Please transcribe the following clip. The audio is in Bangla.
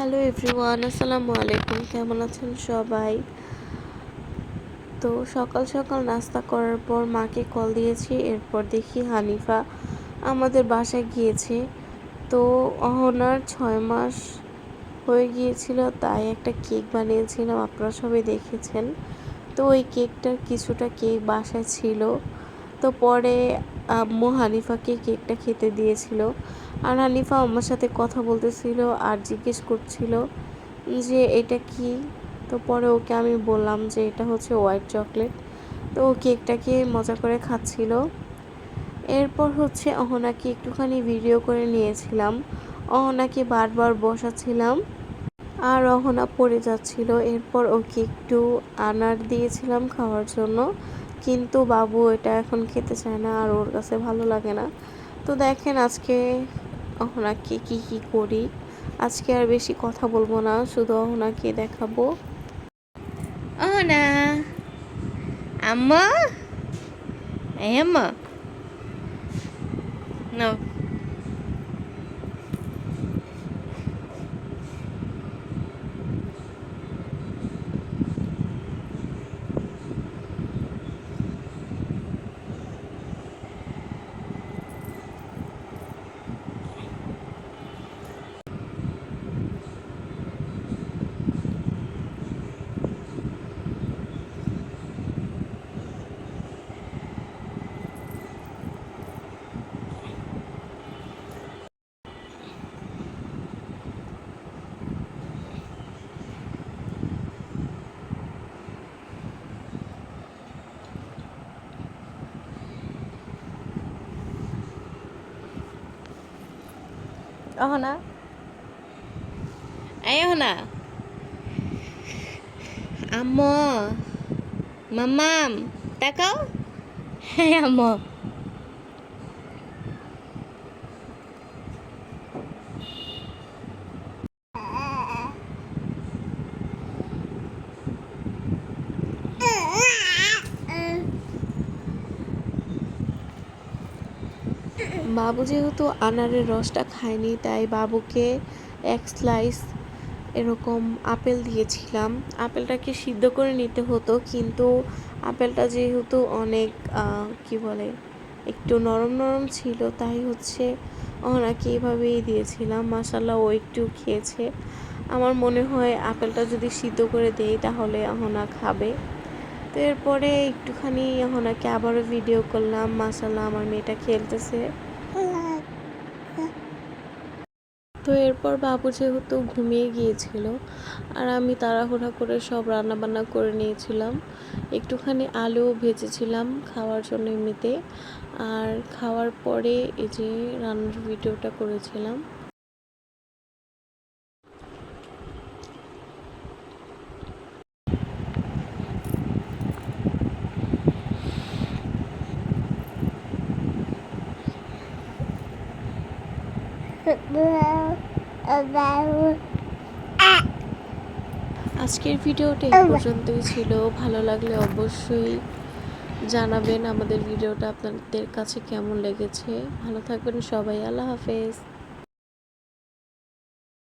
হ্যালো এভরিওয়ান, আসসালামু আলাইকুম। কেমন আছেন সবাই? তো সকাল সকাল নাস্তা করার পর মাকে কল দিয়েছি, এরপর দেখি হানিফা আমাদের বাসায় গিয়েছে। তো অহনার ছয় মাস হয়ে গিয়েছিল, তাই একটা কেক বানিয়েছিলাম, আপনারা সবাই দেখেছেন। তো ওই কেকটার কিছুটা কেক বাসায় ছিল। তো পরে আম্মু হানিফাকে কেকটা খেতে দিয়েছিল। আর হানিফা আমার সাথে কথা বলতেছিল আর জিজ্ঞেস করছিল যে, এটা কি? তো পরে ওকে আমি বললাম যে, এটা হচ্ছে হোয়াইট চকলেট। তো ও কেকটাকে মজা করে খাচ্ছিল। এরপর হচ্ছে অহনাকে একটুখানি ভিডিও করে নিয়েছিলাম। অহনাকে বারবার বসাচ্ছিলাম আর অহনা পড়ে যাচ্ছিল। এরপর ওকে একটু আনার দিয়েছিলাম খাওয়ার জন্য। কিন্তু বাবু এটা এখন খেতে চায় না আর ওর কাছে ভালো লাগে না। তো দেখেন আজকে ওনাকে কি কি করি। আজকে আর বেশি কথা বলব না, শুধু ওনাকে দেখাবো। অহনা, আম্মা? আম্মা? নাও। অহনা। এই অহনা। আম্মা। মাম্মাম। তাকাও। হ্যাঁ আম্মা। বাবু যেহেতু আনারের রসটা খায়নি, তাই বাবুকে এক স্লাইস এরকম আপেল দিয়েছিলাম। আপেলটাকে সিদ্ধ করে নিতে হতো, কিন্তু আপেলটা যেহেতু অনেক কি বলে, একটু নরম নরম ছিল, তাই হচ্ছে ওনাকে এভাবেই দিয়েছিলাম। মাসাল্লাহ ও একটু খেয়েছে। আমার মনে হয় আপেলটা যদি সিদ্ধ করে দেই তাহলে অহনা খাবে। তো এরপরে একটুখানি অহনাকে আবারও ভিডিও করলাম। মাসাল্লাহ আমার মেয়েটা খেলতেছে। তো এরপর বাবু যেহেতু ঘুমিয়ে গিয়েছিল আর আমি তাড়াহুড়া করে সব রান্নাবান্না করে নিয়েছিলাম, একটুখানি আলু ভেজেছিলাম খাওয়ার জন্য এমনিতে আর খাওয়ার পরে এই যে রান্নার ভিডিওটা করেছিলাম আজকের ভিডিওটা এই পর্যন্তই ছিল। ভালো লাগলে অবশ্যই জানাবেন আমাদের ভিডিওটা আপনাদের কাছে কেমন লেগেছে। ভালো থাকবেন সবাই, আল্লাহ হাফেজ।